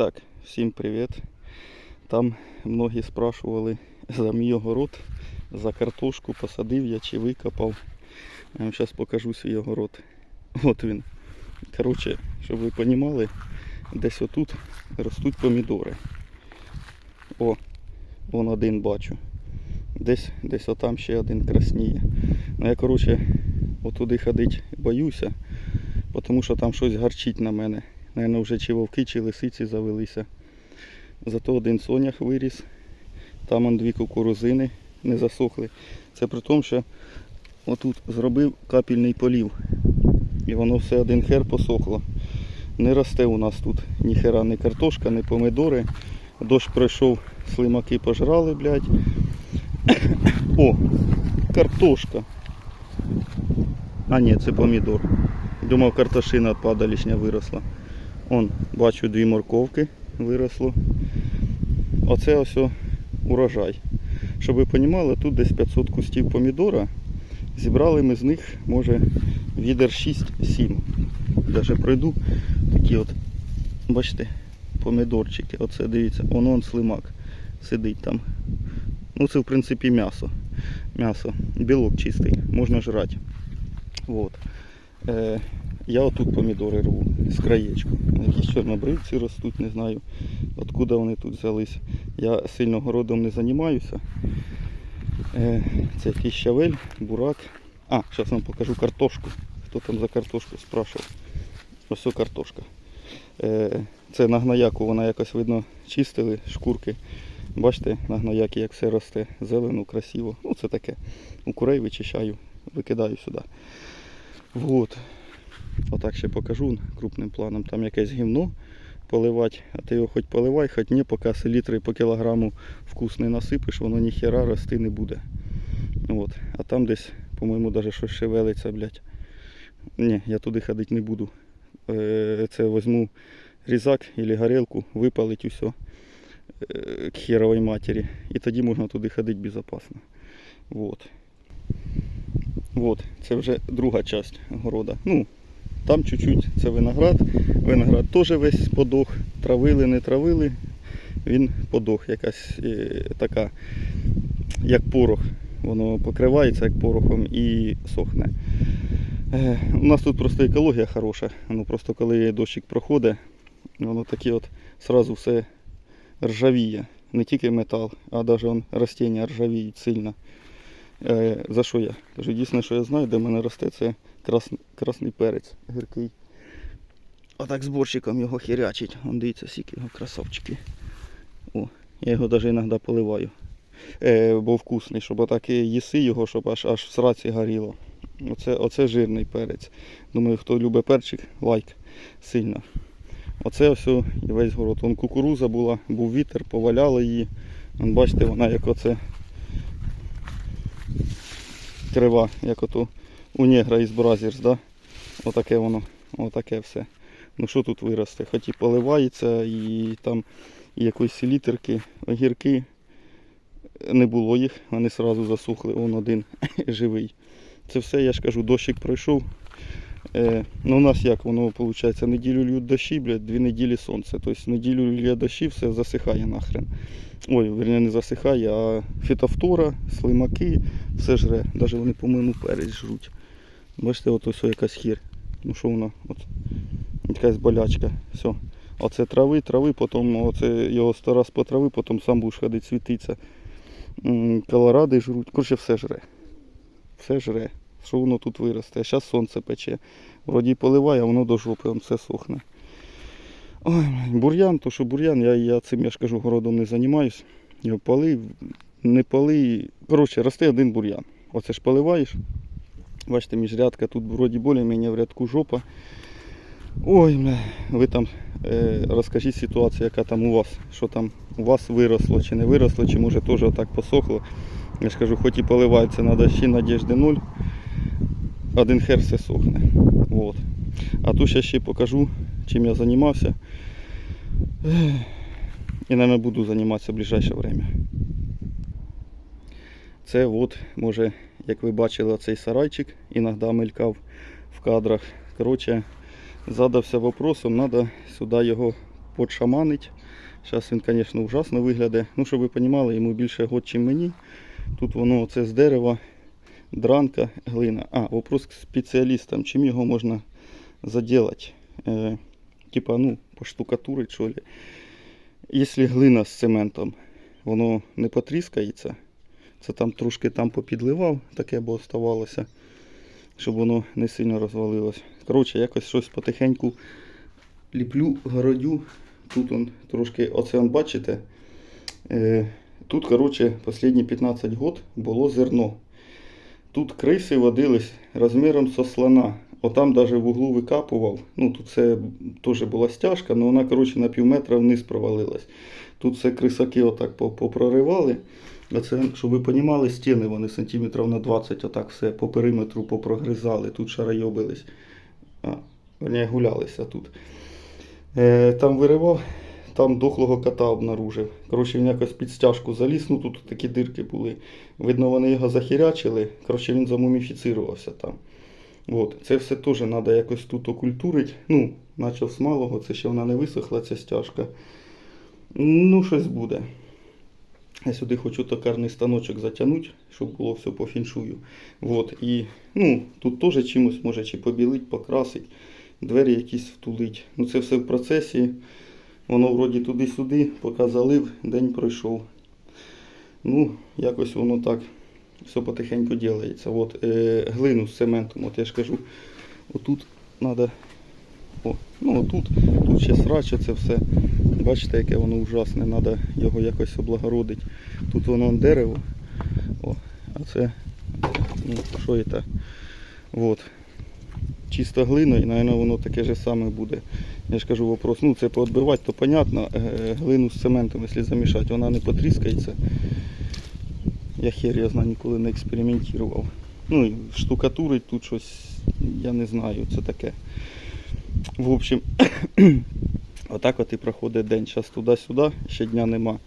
Так, всім привіт. Там многі спрашували за мій огород, за картошку, посадив я чи викопав. Я вам зараз покажу свій огород. От він. Коротше, щоб ви розуміли, десь отут ростуть помідори. О, вон один бачу. Десь, десь отам ще один красніє. Ну я, коротше, отуди ходить боюся, тому що там щось гарчить на мене. Наверно, вже чи вовки, чи лисиці завелися. Зато один сонях виріс. Там он дві кукурузини не засохли. Це при тому, що отут зробив капельний полів. І воно все один хер посохло. Не росте у нас тут ні хера, ні картошка, ні помидори. Дощ пройшов, слимаки пожрали, блядь. О, картошка. А ні, це помідор. Думав, картошина падалішня виросла. Он, бачу, дві морковки виросло. Оце ось урожай. Щоб ви розуміли, тут десь 500 кустів помідора. Зібрали ми з них, може, відер 6-7. Даже пройду такі от, бачите, помідорчики. Оце дивіться, он он слимак сидить там. Ну це в принципі м'ясо. М'ясо. Білок чистий, можна жрати. Вот. Е, я отут помідори рву з краєчку. Якісь чорнобривці ростуть, не знаю, откуда вони тут взялись. Я сильно городом не займаюся. Е, це якийсь щавель, бурак. А, зараз вам покажу картошку. Хто там за картошку спрашивав. Ось картошка. Е, це на гнояку вона якось видно чистили, шкурки. Бачите, на гноякі як все росте, зелено, красиво. Ну це таке. У курей вичищаю, викидаю сюди. Вот. Отак ще покажу крупним планом. Там якесь гівно поливати, а ти його хоч поливай, хоч ні, поки селітри по кілограму вкус не насипиш, воно ніхера рости не буде. От. А там десь, по-моєму, навіть щось шевелиться, блядь. Ні, я туди ходити не буду. Е, Це візьму різак або горілку, випалить усе к херовій матері. І тоді можна туди ходити безпечно. Вот. Вот, це вже друга частина города. Ну, там чуть-чуть це виноград. Виноград теж весь подох. Травили, не травили. Він подох, якась е, така, як порох. Воно покривається як порохом і сохне. Е, у нас тут просто екологія хороша. Ну, просто коли дощик проходить, воно таке от сразу все ржавіє. Не тільки метал, а навіть он, ростіння ржавіють сильно. Е, за що я? Кажу, дійсно, що я знаю, де мене росте, це крас, красний перець гіркий. Отак з борщиком його хірячить. Он дивіться, скільки його красавчики. О, я його навіть іноді поливаю. Е, бо вкусний, щоб отак і їси його, щоб аж аж в сраці горіло. Оце, оце жирний перець. Думаю, хто любить перчик, лайк сильно. Оце ось і весь город. Вон кукуруза була, був вітер, поваляли її. Вон, бачите, вона як оце крива, як ото у негра із Бразерс, да? Отаке воно, отаке все. Ну що тут виросте? Хоч і поливається, і там і якоїсь селітерки, огірки. Не було їх, вони одразу засухли, он один живий. Це все, я ж кажу, дощик пройшов. Е, ну у нас як воно виходить, неділю льють дощі, блядь, дві неділі сонце. Тобто неділю лє дощі, все засихає нахрен. Ой, верні, не засихає, а фітофтора, слимаки, все жре. Навіть вони, по-моєму, перець жруть. Бачите, от ось якась хір. Ну що вона? От, якась болячка. Все. Оце трави, трави, потім оце його сто раз по трави, потім сам будеш ходити, світиться. М, Колоради жруть. Коротше, все жре. Все жре. Що воно тут виросте? А зараз сонце пече. Вроді поливає, а воно до жопи, он все сохне. Ой, бур'ян, то що бур'ян, я, я цим я ж кажу, городом не займаюсь. Його не поли. Коротше, росте один бур'ян. Оце ж поливаєш. Бачите, міжрядка тут вроді більш-менш в рядку жопа. Ой, ви там е, розкажіть ситуацію, яка там у вас, що там у вас виросло чи не виросло, чи може теж отак посохло. Я ж кажу, хоч і поливається на дощі, надіжди нуль. Один хер все сохне. Вот. А тут ще ще покажу, чим я займався. І, мабуть, буду займатися в ближайше время. Це от, може, як ви бачили, цей сарайчик іноді мелькав в кадрах. Коротше, задався вопросом, треба сюди його подшаманить. Зараз він, звісно, ужасно виглядає. Ну, щоб ви розуміли, йому більше год, ніж мені. Тут воно це з дерева, дранка, глина. А, вопрос к спеціалістам, чим його можна заділати? Е, типа, ну, поштукатурить, що ли. Якщо глина з цементом, воно не потріскається. Це там трошки там попідливав, таке б оставалося, щоб воно не сильно розвалилось. Коротше, якось щось потихеньку ліплю, городю. Тут он трошки, оце он бачите. Е, тут, коротше, останні 15 років було зерно. Тут криси водились розміром со слона. Отам навіть в углу викапував. Ну, тут це теж була стяжка, але вона, коротше, на пів метра вниз провалилась. Тут все крисаки отак по- попроривали. Оце, щоб ви розуміли, стіни вони сантиметрів на 20 отак все по периметру попрогризали, тут шарайобились. А, верні, гулялися тут. Е, там виривав, там дохлого кота обнаружив. Коротше, він якось під стяжку заліз, ну тут такі дирки були. Видно, вони його захірячили. Коротше, він замуміфіцирувався там. От. Це все теж треба якось тут окультурити. Ну, почав з малого, це ще вона не висохла, ця стяжка. Ну, щось буде. Я сюди хочу токарний станочок затягнути, щоб було все по фіншую. Вот. І ну, тут теж чимось може чи побілить, покрасить, двері якісь втулить. Ну це все в процесі. Воно вроді туди-сюди, поки залив, день пройшов. Ну, якось воно так все потихеньку ділається. От, е, глину з цементом, от я ж кажу, отут треба. О, ну отут, тут ще сраче це все. Бачите, яке воно ужасне, треба його якось облагородити. Тут воно дерево. О, а це, ну, що це? Вот. Чисто глина і, мабуть, воно таке ж саме буде. Я ж кажу вопрос, ну це поотбивати, то понятно, Е, глину з цементом, якщо замішати, вона не потріскається. Я хер я знаю, ніколи не експериментував. Ну штукатурить тут щось, я не знаю, це таке. В общем, отак от і проходить день. Зараз туди-сюди, ще дня нема.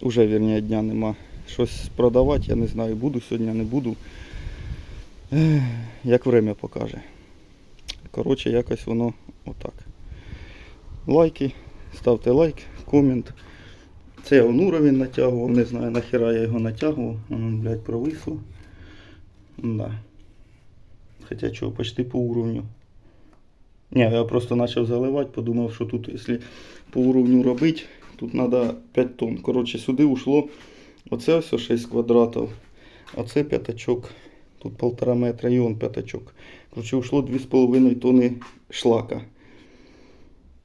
Уже вірніше дня нема. Щось продавати, я не знаю, буду сьогодні, не буду. Як время покаже. Коротше, якось воно отак. Лайки, ставте лайк, комент. Це я он уровень натягував, не знаю нахера я його натягував. Воно, блядь, провисло. Да. Хоча чого, почти по уровню. Ні, я просто почав заливати, подумав, що тут, якщо по уровню робити, тут треба 5 тонн. Коротше, сюди ушло оце ось 6 квадратів, а це п'ятачок. Тут полтора метра і он п'ятачок. Коротше, ушло 2,5 тонни шлака.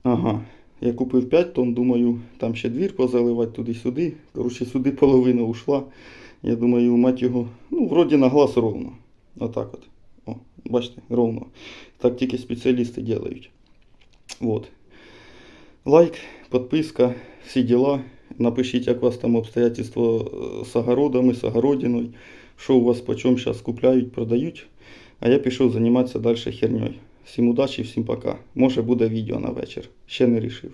Ага. Я купив 5 тонн, думаю, там ще двір позаливати туди-сюди. Коротше, сюди половина ушла. Я думаю, мать його, ну, вроді на глаз ровно. Отак от. О, бачите, ровно. Так тільки спеціалісти роблять. Вот. Лайк, підписка, всі діла. Напишіть, як у вас там обстоятельства е, з огородами, з огородиною. Що у вас по чому зараз купляють, продають. А я пішов займатися далі херньою. Всім удачі, всім пока. Може буде відео на вечір. Ще не рішив.